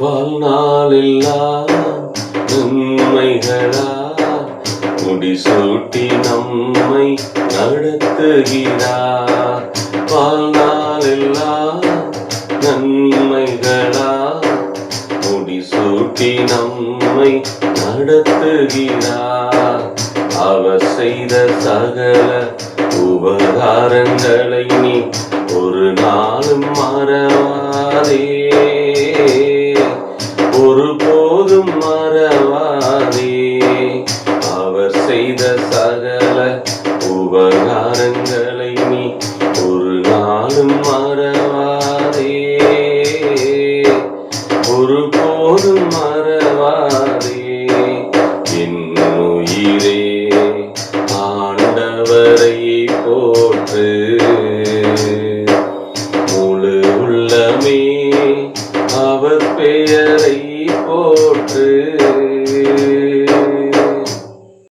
வாழ்நாளெல்லாம் நன்மைகளா முடிசூட்டி நம்மை நடத்துகிறார் வாழ்நாளெல்லாம் நன்மைகளா? முடிசூட்டி நம்மை நடத்துகிறார் அவர் செய்த சகல உபகாரங்களை நீ ஒரு நாளும் மறவாதே. ஒரு போதும் மறவாதே. அவர் செய்த சகல உபகாரங்களை நீ ஒரு நாளும் மறவாதே. ஒரு போதும் மறவாதே. என் உயிரே ஆண்டவரை போற்று. அவர் பெயரை போற்று.